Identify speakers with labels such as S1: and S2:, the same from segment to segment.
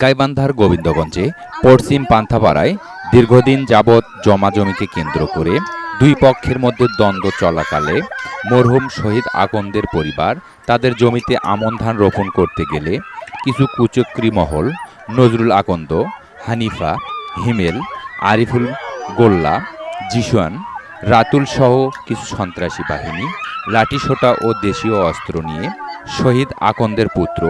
S1: গাইবান্ধার গোবিন্দগঞ্জে পশ্চিম পান্থাপাড়ায় দীর্ঘদিন যাবৎ জমা জমিকে কেন্দ্র করে দুই পক্ষের মধ্যে দ্বন্দ্ব চলাকালে মরহুম শহীদ আকন্দের পরিবার তাদের জমিতে আমন ধান রোপণ করতে গেলে কিছু কুচক্রী মহল, নজরুল আকন্দ, হানিফা, হিমেল, আরিফুল গোল্লা জিশুয়ান রাতুল সহ কিছু সন্ত্রাসী বাহিনী, লাঠিসোটা ও দেশীয় অস্ত্র নিয়ে শহীদ আকন্দের পুত্র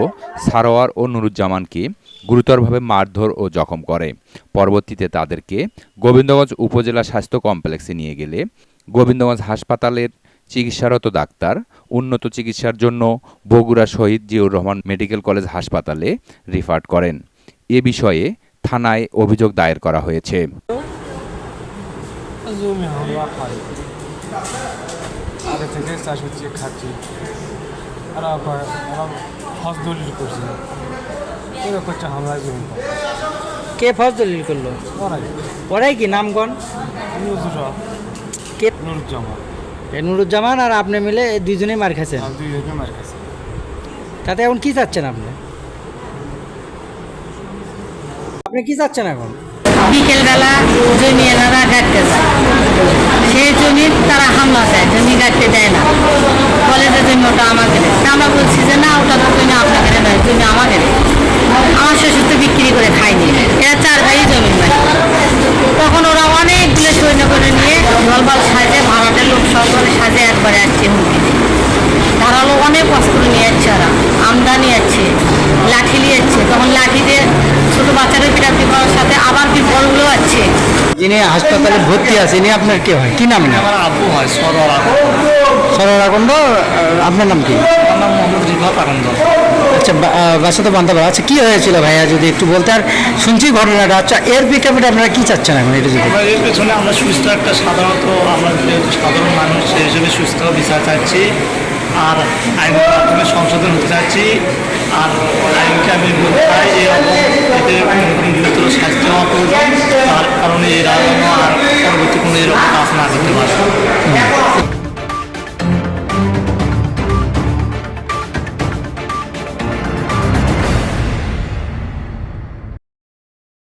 S1: সারোয়ার ও নুরুজ্জামানকে গুরুতরভাবে মারধর ও জখম করে। পরবর্তীতে তাদেরকে গোবিন্দগঞ্জ উপজেলা স্বাস্থ্য কমপ্লেক্সে নিয়ে গেলে গোবিন্দগঞ্জ হাসপাতালের চিকিৎসারত ডাক্তার, উন্নত চিকিৎসার জন্য বগুড়া শহীদ জিয়াউর রহমান মেডিকেল কলেজ হাসপাতালে রিফার করেন। এ বিষয়ে থানায় অভিযোগ দায়ের করা হয়েছে।
S2: আর হামলা
S3: কে ফজ দলিল করল?
S2: ওরাই।
S3: ওরাই কি নামগণ? কে?
S2: নুরুজ্জামান।
S3: নুরুজ্জামান আর আপনি মিলে দুইজনে দুইজনেই মার
S2: কাছে
S3: তাতে এখন কি চাচ্ছেন আপনি? আপনি কি চাচ্ছেন এখন?
S4: বিকেলবেলা জমি এনারা গাড়তে যায় সেই জমির তারা হামলা দেয় জমি গাড়তে দেয় না। বলে যে জমি ওটা আমাকে দেয়। তা আমরা বলছি যে না ওটা তো জমি আপনাকে নয় জমি আমাকে দেয়। আমার শ্বশুর তো বিক্রি করে খায়নি এরা চার ভাই জমি মালিক তখন ওরা অনেকগুলো সৈন্য করে নিয়ে জলবাল সাজে ভাড়াটের লোক সব করে সাজে একবারে আসছে হুমকি দিয়ে ধারালো অনেক অস্ত্র নিয়ে যাচ্ছে ওরা আমদানি যাচ্ছে লাঠি নিয়ে যাচ্ছে তখন লাঠি দিয়ে ছোটো বাচ্চাদের পিটাপি করার সাথে আবার কি বলগুলো আছে?
S3: যিনি হাসপাতালে ভর্তি আছে ইনি আপনার কে হয়? কি নাম না
S2: আমার আব্বু হয় সরল
S3: সরল আকন্দ আপনার নাম কি?
S2: আমার নাম মোহাম্মদ রিফাত আনন্দ
S3: আচ্ছা বাসা তো বান্ধব। আচ্ছা কি হয়েছিল ভাইয়া যদি একটু বলতে? আর শুনছি ঘটনাটা। আচ্ছা এর প্রেক্ষাপটে আপনারা কি চাচ্ছেন এখন? এটা যদি
S5: এর পেছনে আমরা সুস্থ একটা সাধারণত আমরা যেহেতু সাধারণ মানুষ সেই হিসেবে সুস্থ বিচার চাচ্ছি। আর আইনের মাধ্যমে সংশোধন হতে চাচ্ছি। আর আইনকে আমি বলতে চাই যে এরকম শাস্তি হওয়া তার কারণে এরা যেন আর পরবর্তী কোনো এরকম কাজ না করতে পারে।